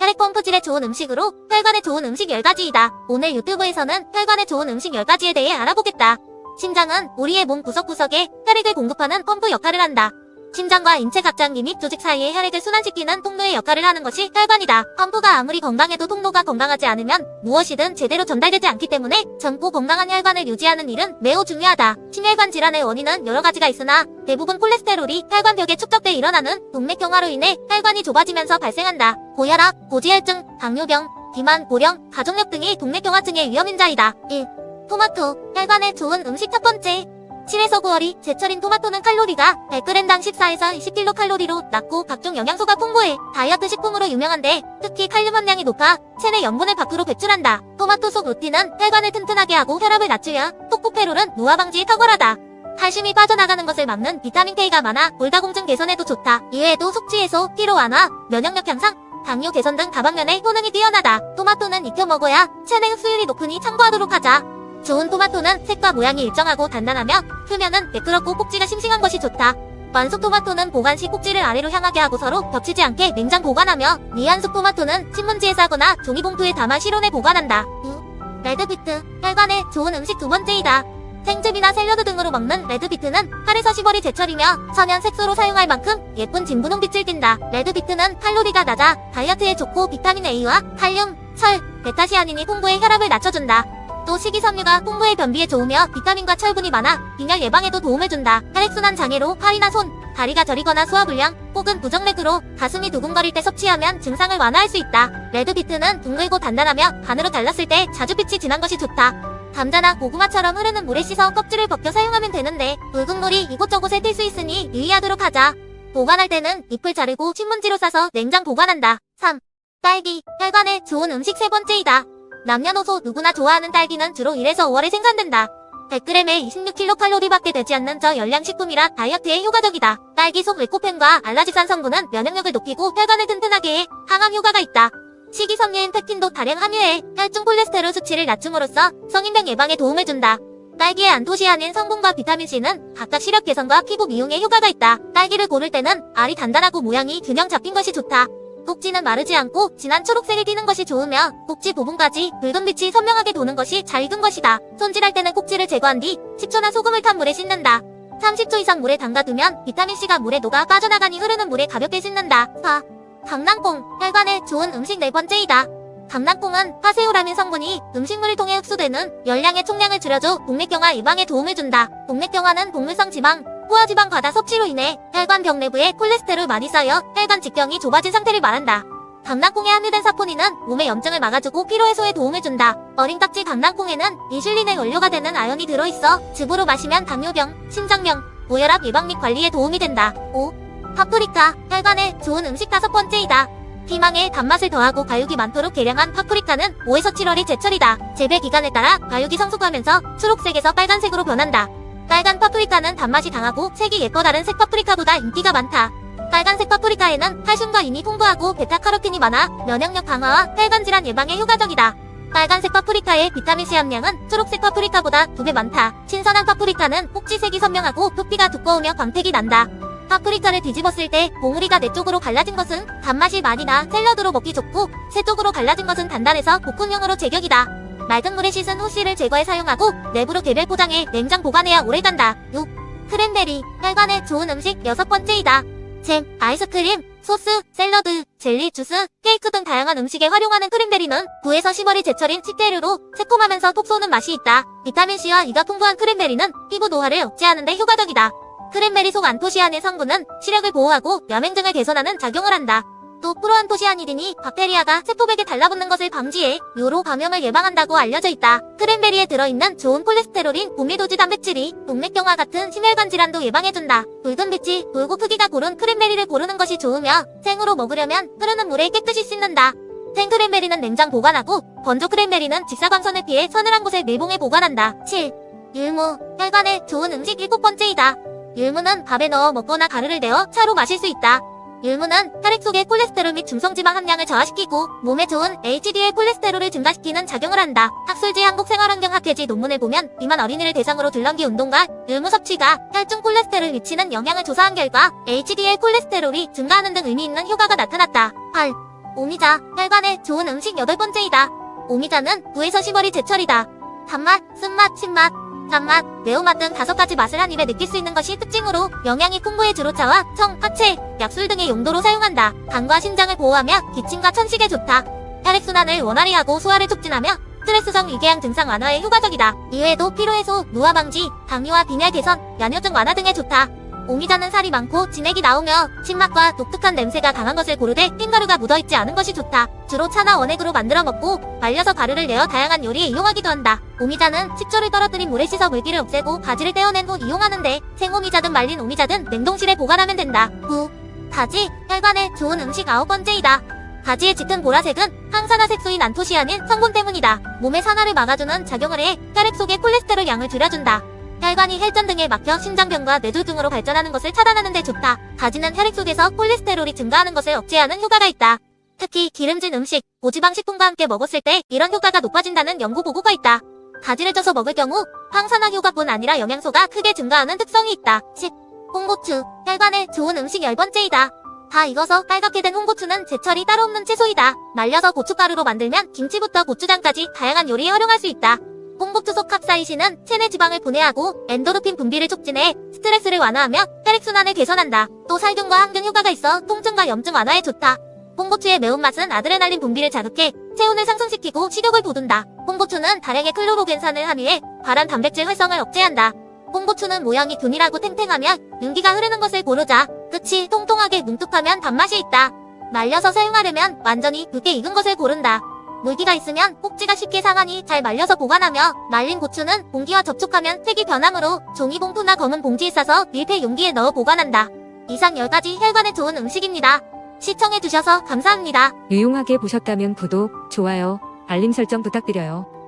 혈액 펌프질에 좋은 음식으로 혈관에 좋은 음식 10가지이다. 오늘 유튜브에서는 혈관에 좋은 음식 10가지에 대해 알아보겠다. 심장은 우리의 몸 구석구석에 혈액을 공급하는 펌프 역할을 한다. 심장과 인체 각 장 기 및 조직 사이에 혈액을 순환시키는 통로의 역할을 하는 것이 혈관이다. 펌프가 아무리 건강해도 통로가 건강하지 않으면 무엇이든 제대로 전달되지 않기 때문에 젊고 건강한 혈관을 유지하는 일은 매우 중요하다. 심혈관 질환의 원인은 여러 가지가 있으나 대부분 콜레스테롤이 혈관벽에 축적돼 일어나는 동맥경화로 인해 혈관이 좁아지면서 발생한다. 고혈압, 고지혈증, 당뇨병, 비만, 고령, 가족력 등이 동맥경화증의 위험인자이다. 1. 토마토, 혈관에 좋은 음식 첫 번째. 7에서 9월이 제철인 토마토는 칼로리가 100g당 14에서 20kcal로 낮고 각종 영양소가 풍부해 다이어트 식품으로 유명한데 특히 칼륨 함량이 높아 체내 염분을 밖으로 배출한다. 토마토 속 루틴은 혈관을 튼튼하게 하고 혈압을 낮추려 토코페롤은 노화 방지에 탁월하다. 칼슘이 빠져나가는 것을 막는 비타민 K가 많아 골다공증 개선에도 좋다. 이외에도 해소, 피로 완화, 면역력 향상, 당뇨 개선 등 다방면에 효능이 뛰어나다. 토마토는 익혀 먹어야 체내 흡수율이 높으니 참고하도록 하자. 좋은 토마토는 색과 모양이 일정하고 단단하며 표면은 매끄럽고 꼭지가 싱싱한 것이 좋다. 완숙 토마토는 보관 시 꼭지를 아래로 향하게 하고 서로 겹치지 않게 냉장 보관하며 미완숙 토마토는 신문지에 싸거나 종이봉투에 담아 실온에 보관한다. 2. 레드비트, 혈관에 좋은 음식 두 번째이다. 생즙이나 샐러드 등으로 먹는 레드비트는 8에서 10월이 제철이며 천연 색소로 사용할 만큼 예쁜 진분홍빛을 띈다. 레드비트는 칼로리가 낮아 다이어트에 좋고 비타민 A와 칼륨, 철, 베타시아닌이 풍부해 혈압을 낮춰준다. 또 식이섬유가 풍부해 변비에 좋으며 비타민과 철분이 많아 빈혈 예방에도 도움을 준다. 혈액순환 장애로 팔이나 손, 다리가 저리거나 소화불량 혹은 부정맥으로 가슴이 두근거릴 때 섭취하면 증상을 완화할 수 있다. 레드비트는 둥글고 단단하며 반으로 잘랐을 때 자주 빛이 진한 것이 좋다. 감자나 고구마처럼 흐르는 물에 씻어 껍질을 벗겨 사용하면 되는데 붉은 물이 이곳저곳에 튈 수 있으니 유의하도록 하자. 보관할 때는 잎을 자르고 신문지로 싸서 냉장 보관한다. 3. 딸기, 혈관에 좋은 음식 세 번째이다. 남녀노소 누구나 좋아하는 딸기는 주로 1에서 5월에 생산된다. 100g에 26kcal밖에 되지 않는 저열량 식품이라 다이어트에 효과적이다. 딸기 속 레코펜과 알라지산 성분은 면역력을 높이고 혈관을 튼튼하게 해 항암 효과가 있다. 식이섬유인 펙틴도 다량 함유해 혈중 콜레스테롤 수치를 낮춤으로써 성인병 예방에 도움을 준다. 딸기의 안토시아닌 성분과 비타민C는 각각 시력 개선과 피부 미용에 효과가 있다. 딸기를 고를 때는 알이 단단하고 모양이 균형 잡힌 것이 좋다. 꼭지는 마르지 않고 진한 초록색을 띠는 것이 좋으며 꼭지 부분까지 붉은 빛이 선명하게 도는 것이 잘 익은 것이다. 손질할 때는 꼭지를 제거한 뒤 10초나 소금을 탄 물에 씻는다. 30초 이상 물에 담가두면 비타민C가 물에 녹아 빠져나가니 흐르는 물에 가볍게 씻는다. 4. 강낭콩, 혈관에 좋은 음식 네 번째이다. 강낭콩은 파세오라민 성분이 음식물을 통해 흡수되는 열량의 총량을 줄여줘 동맥경화 예방에 도움을 준다. 동맥경화는 동물성 지방, 포화 지방 과다 섭취로 인해 혈관 벽 내부에 콜레스테롤 많이 쌓여 혈관 직경이 좁아진 상태를 말한다. 강낭콩에 함유된 사포닌은 몸의 염증을 막아주고 피로 해소에 도움을 준다. 어린 딱지 강낭콩에는 인슐린의 원료가 되는 아연이 들어있어 즙으로 마시면 당뇨병, 심장병, 고혈압 예방 및 관리에 도움이 된다. 5. 파프리카, 혈관에 좋은 음식 다섯 번째이다. 피망에 단맛을 더하고 가육이 많도록 개량한 파프리카는 5에서 7월이 제철이다. 재배 기간에 따라 가육이 성숙하면서 초록색에서 빨간색으로 변한다. 빨간 파프리카는 단맛이 강하고 색이 예뻐 다른 색 파프리카보다 인기가 많다. 빨간색 파프리카에는 칼슘과 인이 풍부하고 베타카로틴이 많아 면역력 강화와 혈관 질환 예방에 효과적이다. 빨간색 파프리카의 비타민C 함량은 초록색 파프리카보다 2배 많다. 신선한 파프리카는 꼭지색이 선명하고 표피가 두꺼우며 광택이 난다. 파프리카를 뒤집었을 때 봉우리가 네 쪽으로 갈라진 것은 단맛이 많이 나 샐러드로 먹기 좋고 세 쪽으로 갈라진 것은 단단해서 볶음용으로 제격이다. 맑은 물에 씻은 후 씨를 제거해 사용하고 내부로 개별 포장해 냉장 보관해야 오래 간다. 6. 크랜베리, 혈관에 좋은 음식 여섯 번째이다. 잼, 아이스크림, 소스, 샐러드, 젤리, 주스, 케이크 등 다양한 음식에 활용하는 크랜베리는 9에서 10월이 제철인 식재료로 새콤하면서 톡 쏘는 맛이 있다. 비타민C와 E가 풍부한 크랜베리는 피부 노화를 억제하는 데 효과적이다. 크랜베리 속 안토시아닌 성분은 시력을 보호하고 염행증을 개선하는 작용을 한다. 또 프로안토시아니딘이 박테리아가 세포백에 달라붙는 것을 방지해 요로 감염을 예방한다고 알려져 있다. 크랜베리에 들어있는 좋은 콜레스테롤인 보미도지 단백질이 동맥경화 같은 심혈관 질환도 예방해준다. 붉은 빛이 붉고 크기가 고른 크랜베리를 고르는 것이 좋으며 생으로 먹으려면 흐르는 물에 깨끗이 씻는다. 생 크랜베리는 냉장 보관하고 건조 크랜베리는 직사광선을 피해 서늘한 곳에 밀봉해 보관한다. 7. 율무, 혈관에 좋은 음식 일곱 번째이다. 율무는 밥에 넣어 먹거나 가루를 내어 차로 마실 수 있다. 율무는 혈액 속의 콜레스테롤 및 중성지방 함량을 저하시키고 몸에 좋은 HDL 콜레스테롤을 증가시키는 작용을 한다. 학술지 한국생활환경학회지 논문을 보면 비만 어린이를 대상으로 들렁기 운동과 율무 섭취가 혈중 콜레스테롤 미치는 영향을 조사한 결과 HDL 콜레스테롤이 증가하는 등 의미 있는 효과가 나타났다. 8. 오미자, 혈관에 좋은 음식 여덟 번째이다. 오미자는 9에서 10월이 제철이다. 단맛, 쓴맛, 신맛, 단맛, 매운맛 등 다섯 가지 맛을 한 입에 느낄 수 있는 것이 특징으로 영양이 풍부해 주로 차와 청, 화채, 약술 등의 용도로 사용한다. 간과 신장을 보호하며 기침과 천식에 좋다. 혈액순환을 원활히 하고 소화를 촉진하며 스트레스성 위궤양 증상 완화에 효과적이다. 이외에도 피로해소, 노화 방지, 당뇨와 빈혈 개선, 야뇨증 완화 등에 좋다. 오미자는 살이 많고 진액이 나오며 신맛과 독특한 냄새가 강한 것을 고르되 흰가루가 묻어있지 않은 것이 좋다. 주로 차나 원액으로 만들어 먹고 말려서 가루를 내어 다양한 요리에 이용하기도 한다. 오미자는 식초를 떨어뜨린 물에 씻어 물기를 없애고 가지를 떼어낸 후 이용하는데 생오미자든 말린 오미자든 냉동실에 보관하면 된다. 9. 가지, 혈관에 좋은 음식 아홉 번째이다. 가지의 짙은 보라색은 항산화 색소인 안토시아닌 성분 때문이다. 몸의 산화를 막아주는 작용을 해 혈액 속의 콜레스테롤 양을 줄여준다. 혈관이 혈전 등에 막혀 심장병과 뇌졸 등으로 발전하는 것을 차단하는 데 좋다. 가지는 혈액 속에서 콜레스테롤이 증가하는 것을 억제하는 효과가 있다. 특히 기름진 음식, 고지방 식품과 함께 먹었을 때 이런 효과가 높아진다는 연구 보고가 있다. 가지를 쪄서 먹을 경우 항산화 효과뿐 아니라 영양소가 크게 증가하는 특성이 있다. 10. 홍고추, 혈관에 좋은 음식 열 번째이다. 다 익어서 빨갛게 된 홍고추는 제철이 따로 없는 채소이다. 말려서 고춧가루로 만들면 김치부터 고추장까지 다양한 요리에 활용할 수 있다. 홍고추 속 캡사이신은 체내 지방을 분해하고 엔도르핀 분비를 촉진해 스트레스를 완화하며 혈액순환을 개선한다. 또 살균과 항균 효과가 있어 통증과 염증 완화에 좋다. 홍고추의 매운맛은 아드레날린 분비를 자극해 체온을 상승시키고 식욕을 돋운다. 홍고추는 다량의 클로로겐산을 함유해 발한 단백질 활성을 억제한다. 홍고추는 모양이 균일하고 탱탱하며 윤기가 흐르는 것을 고르자 끝이 통통하게 뭉툭하면 단맛이 있다. 말려서 사용하려면 완전히 굵게 익은 것을 고른다. 물기가 있으면 꼭지가 쉽게 상하니 잘 말려서 보관하며 말린 고추는 공기와 접촉하면 색이 변하므로 종이봉투나 검은 봉지에 싸서 밀폐 용기에 넣어 보관한다. 이상 10가지 혈관에 좋은 음식입니다. 시청해주셔서 감사합니다. 유용하게 보셨다면 구독, 좋아요, 알림 설정 부탁드려요.